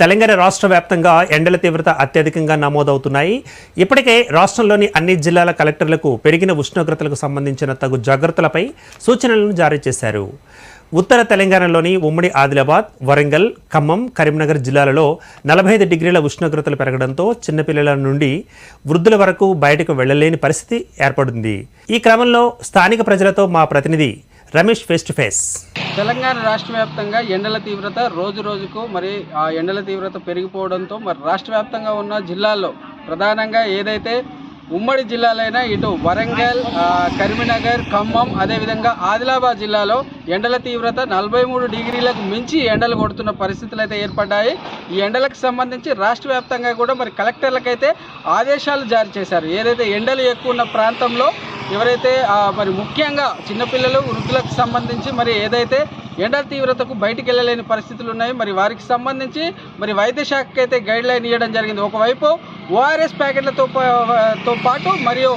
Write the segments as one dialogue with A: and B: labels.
A: తెలంగాణ రాష్ట్ర వ్యాప్తంగా ఎండల తీవ్రత అత్యధికంగా నమోదవుతున్నాయి. ఇప్పటికే రాష్ట్రంలోని అన్ని జిల్లాల కలెక్టర్లకు పెరిగిన ఉష్ణోగ్రతలకు సంబంధించిన తగు జాగ్రత్తలపై సూచనలను జారీ చేశారు. ఉత్తర తెలంగాణలోని ఉమ్మడి ఆదిలాబాద్ వరంగల్ ఖమ్మం కరీంనగర్ జిల్లాలలో నలభై ఐదు డిగ్రీల ఉష్ణోగ్రతలు పెరగడంతో చిన్నపిల్లల నుండి వృద్ధుల వరకు బయటకు వెళ్ళలేని పరిస్థితి ఏర్పడింది. ఈ క్రమంలో స్థానిక ప్రజలతో మా ప్రతినిధి Ramesh face to face.
B: Telangana రాష్ట్ర వ్యాప్తంగా ఎండల తీవ్రత రోజు రోజుకు మరి ఆ ఎండల తీవ్రత పెరిగిపోవడంతో మరి రాష్ట్ర వ్యాప్తంగా ఉన్న జిల్లాల్లో ప్రధానంగా ఏదైతే ఉమ్మడి జిల్లాలైన ఇటు వరంగల్ కరీంనగర్ ఖమ్మం అదేవిధంగా ఆదిలాబాద్ జిల్లాలో ఎండల తీవ్రత నలభై మూడు డిగ్రీలకు మించి ఎండలు కొడుతున్న పరిస్థితులు అయితే ఏర్పడ్డాయి. ఈ ఎండలకు సంబంధించి రాష్ట్ర వ్యాప్తంగా కూడా మరి కలెక్టర్లకైతే ఆదేశాలు జారీ చేశారు. ఏదైతే ఎండలు ఎక్కువ ఉన్న ప్రాంతంలో ఎవరైతే మరి ముఖ్యంగా చిన్నపిల్లలు వృద్ధులకు సంబంధించి మరి ఏదైతే ఎండల తీవ్రతకు బయటికి వెళ్ళలేని పరిస్థితులు ఉన్నాయి మరి వారికి సంబంధించి మరి వైద్య శాఖకి అయితే గైడ్ లైన్ ఇవ్వడం జరిగింది. ఒకవైపు ఓఆర్ఎస్ ప్యాకెట్లతో తో పాటు మరియు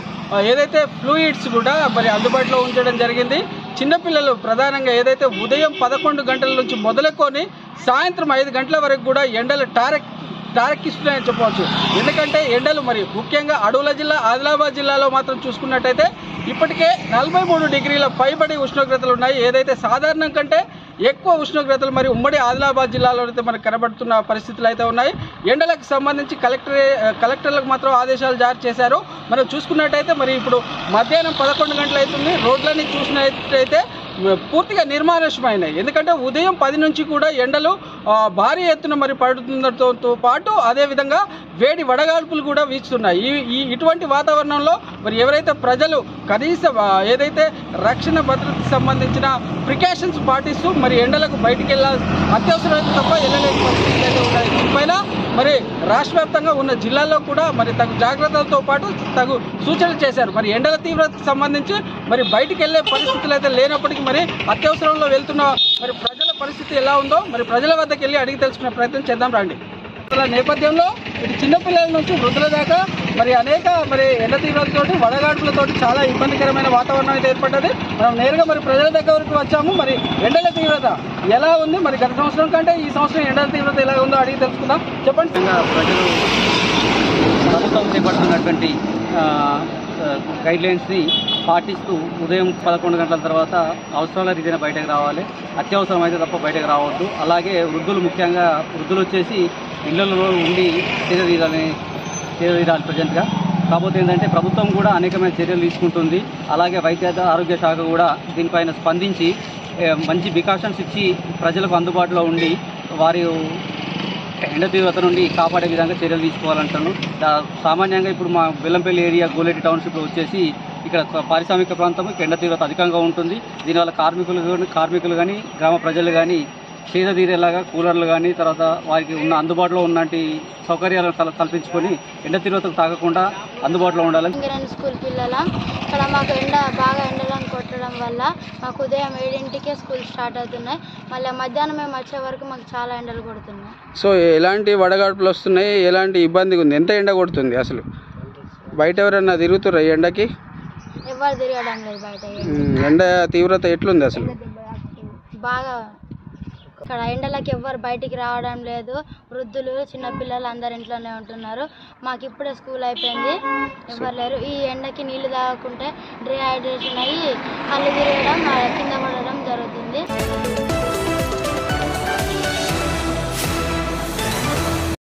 B: ఏదైతే ఫ్లూయిడ్స్ కూడా మరి అందుబాటులో ఉంచడం జరిగింది. చిన్నపిల్లలు ప్రధానంగా ఏదైతే ఉదయం పదకొండు గంటల నుంచి మొదలుకొని సాయంత్రం ఐదు గంటల వరకు కూడా ఎండలు టారెక్ టారెక్కిస్తున్నాయని చెప్పవచ్చు. ఎందుకంటే ఎండలు మరి ముఖ్యంగా అడవుల జిల్లా ఆదిలాబాద్ జిల్లాలో మాత్రం చూసుకున్నట్టయితే ఇప్పటికే నలభై మూడు డిగ్రీల పైబడి ఉష్ణోగ్రతలు ఉన్నాయి. ఏదైతే సాధారణం కంటే ఎక్కువ ఉష్ణోగ్రతలు మరి ఉమ్మడి ఆదిలాబాద్ జిల్లాలో అయితే మనకు కనబడుతున్న పరిస్థితులు అయితే ఉన్నాయి. ఎండలకు సంబంధించి కలెక్టర్ కలెక్టర్లకు మాత్రం ఆదేశాలు జారీ చేశారు. మనం చూసుకున్నట్టయితే మరి ఇప్పుడు మధ్యాహ్నం పదకొండు గంటలు అవుతుంది రోడ్లన్నీ చూసినట్టయితే పూర్తిగా నిర్మానుష్యమైనాయి ఎందుకంటే ఉదయం పది నుంచి కూడా ఎండలు భారీ ఎత్తున మరి పడుతుండటంతో పాటు అదేవిధంగా వేడి వడగాల్పులు కూడా వీస్తున్నాయి. ఈ ఇటువంటి వాతావరణంలో మరి ఎవరైతే ప్రజలు కనీస ఏదైతే రక్షణ భద్రతకు సంబంధించిన ప్రికాషన్స్ పాటిస్తూ మరి ఎండలకు బయటికి వెళ్ళాలి అత్యవసరమైతే తప్ప వెళ్ళలేని పరిస్థితులు అయితే ఉన్నాయి దీనిపైన మరి రాష్ట్ర వ్యాప్తంగా ఉన్న జిల్లాల్లో కూడా మరి తగు జాగ్రత్తలతో పాటు తగు సూచనలు చేశారు. మరి ఎండల తీవ్రతకు సంబంధించి మరి బయటికి వెళ్ళే పరిస్థితులు అయితే లేనప్పటికీ మరి అత్యవసరంలో వెళ్తున్న మరి ప్రజల పరిస్థితి ఎలా ఉందో మరి ప్రజల వద్దకు వెళ్ళి అడిగి తెలుసుకునే ప్రయత్నం చేద్దాం రండి. నేపథ్యంలో ఇటు చిన్నపిల్లల నుంచి వృద్ధుల దాకా మరి అనేక మరి ఎండ తీవ్రతతోటి వడగాడుపులతో చాలా ఇబ్బందికరమైన వాతావరణం అయితే ఏర్పడ్డది. మనం నేరుగా మరి ప్రజల దగ్గరకు వచ్చాము. మరి ఎండల తీవ్రత ఎలా ఉంది? మరి గత సంవత్సరం కంటే ఈ సంవత్సరం ఎండల తీవ్రత ఎలా ఉందో అడిగి తెలుసుకుందాం. చెప్పండి. ప్రజలు ప్రభుత్వం చేపడుతున్నటువంటి గైడ్లైన్స్ని పాటిస్తూ ఉదయం పదకొండు గంటల తర్వాత అవసరాల రీతిన బయటకు రావాలి. అత్యవసరం అయితే తప్ప బయటకు రావద్దు. అలాగే వృద్ధులు ముఖ్యంగా వృద్ధులు వచ్చేసి ఇళ్ళలో ఉండి సేద తీరాలని తీరాలి ప్రజెంట్గా. కాకపోతే ఏంటంటే ప్రభుత్వం కూడా అనేకమైన చర్యలు తీసుకుంటుంది. అలాగే వైద్య ఆరోగ్య శాఖ కూడా దీనిపైన స్పందించి మంచి వికాషన్స్ ఇచ్చి ప్రజలకు అందుబాటులో ఉండి వారి ఎండ తీవ్రత నుండి కాపాడే విధంగా చర్యలు తీసుకోవాలంటాను సామాన్యంగా ఇప్పుడు మా బెల్లంపల్లి ఏరియా గోలేటి టౌన్షిప్లో వచ్చేసి ఇక్కడ పారిశ్రామిక ప్రాంతం ఎండ తీవ్రత అధికంగా ఉంటుంది. దీనివల్ల కార్మికులు కానీ కార్మికులు కానీ గ్రామ ప్రజలు కానీ సేద తీరేలాగా కూలర్లు కానీ తర్వాత వారికి ఉన్న అందుబాటులో ఉన్నటువంటి సౌకర్యాలను కల్- కల్పించుకొని ఎండ తీవ్రతకు తాగకుండా అందుబాటులో ఉండాలని
C: ఇంగ్రాండ్ స్కూల్ పిల్లల ఇక్కడ మాకు ఎండ బాగా ఎండలను కొట్టడం వల్ల మాకు ఉదయం ఏడింటికే స్కూల్ స్టార్ట్ అవుతున్నాయి. మళ్ళీ మధ్యాహ్నం మేము వచ్చే వరకు మాకు చాలా ఎండలు కొడుతున్నాయి.
B: సో ఎలాంటి వడగాడ్పులు వస్తున్నాయి? ఎలాంటి ఇబ్బంది ఉంది? ఎంత ఎండ కొడుతుంది అసలు? బయట ఎవరైనా తిరుగుతుర్రా ఈ ఎండకి?
C: ఎవరు తిరగడం లేదు బయట.
B: ఎండ తీవ్రత ఎట్లుంది అసలు?
C: బాగా ఇక్కడ ఎండలకి ఎవ్వరు బయటికి రావడం లేదు. వృద్ధులు చిన్నపిల్లలు అందరు ఇంట్లోనే ఉంటున్నారు. మాకు ఇప్పుడే స్కూల్ అయిపోయింది. ఎవరు లేరు. ఈ ఎండకి నీళ్ళు తాగకుంటే డిహైడ్రేషన్ అయ్యి కళ్ళు తిరగడం